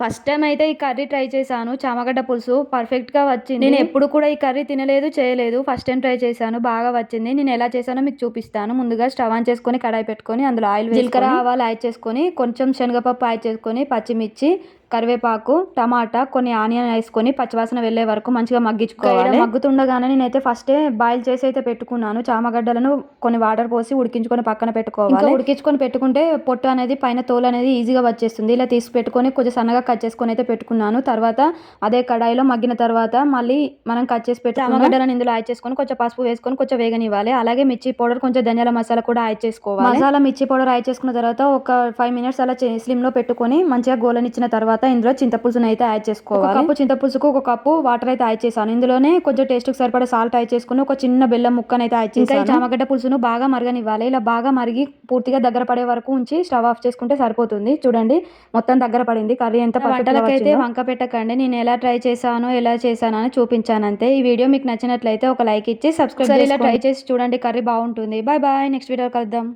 First time అయితే ఈ curry try చేశాను. చామగడ్డ పులుసు పర్ఫెక్ట్గా వచ్చింది. నేను ఎప్పుడు కూడా ఈ కర్రీ తినలేదు చేయలేదు. ఫస్ట్ టైం ట్రై చేశాను. బాగా వచ్చింది. నేను ఎలా చేశానో మీకు చూపిస్తాను. ముందుగా స్టవ్ ఆన్ చేసుకొని కడాయి పెట్టుకొని అందులో ఆయిల్ జీలకర్ర ఆవాలు యాడ్ చేసుకొని కొంచెం శనగపప్పు యాడ్ చేసుకొని పచ్చిమిర్చి కరివేపాకు టమాటా కొన్ని ఆనియన్ వేసుకొని పచ్చివాసన వెళ్ళే వరకు మంచిగా మగ్గించుకోవాలి. మగ్గుతుండగానే నేనైతే ఫస్టే బాయిల్ చేసి అయితే పెట్టుకున్నాను. చామగడ్డలను కొన్ని వాటర్ పోసి ఉడికించుకొని పక్కన పెట్టుకోవాలి. ఉడికించుకొని పెట్టుకుంటే పొట్టు అనేది పైన తోలు అనేది ఈజీగా వచ్చేస్తుంది. ఇలా తీసి పెట్టుకొని కొంచెం సన్నగా కట్ చేసుకొని అయితే పెట్టుకున్నాను. తర్వాత అదే కడాయిలో మగ్గిన తర్వాత మళ్ళీ మనం కట్ చేసి పెట్టి చామగడ్డలను ఇందులో యాడ్ చేసుకొని కొంచెం పసుపు వేసుకొని కొంచెం వేగనివ్వాలి. అలాగే మిర్చి పౌడర్ కొంచెం ధనియాల మసాలా కూడా యాడ్ చేసుకోవాలి. మసాలా మిర్చి పౌడర్ యాడ్ చేసుకున్న తర్వాత ఒక ఫైవ్ మినిట్స్ అలా స్లిమ్లో పెట్టుకొని మంచిగా గోలనిచ్చిన తర్వాత ఇందులో చింతపులుసును అయితే యాడ్ చేసుకోవాలి. కప్పు చింతపులుసుకు ఒక కప్పు వాటర్ అయితే యాడ్ చేశాను. ఇందులోనే కొంచెం టేస్ట్కి సరిపడా సాల్ట్ యాడ్ చేసుకుని ఒక చిన్న బెల్లం ముక్కను అయితే యాడ్ చేశాను. చామగడ్డ పులుసును బాగా మరగనివ్వాలి. ఇలా బాగా మరిగి పూర్తిగా దగ్గర పడే వరకు ఉంచి స్టవ్ ఆఫ్ చేసుకుంటే సరిపోతుంది. చూడండి మొత్తం దగ్గర పడింది. కర్రీ ఎంత వంటలకైతే వంక పెట్టకండి. నేను ఎలా ట్రై చేశాను ఎలా చేశాను అని చూపించాను అంతే. ఈ వీడియో మీకు నచ్చినట్లయితే ఒక లైక్ ఇచ్చి సబ్స్క్రైబ్ ఇలా ట్రై చేసి చూడండి కర్రీ బాగుంటుంది. బాయ్ బాయ్ నెక్స్ట్ వీడియో కలుద్దాం.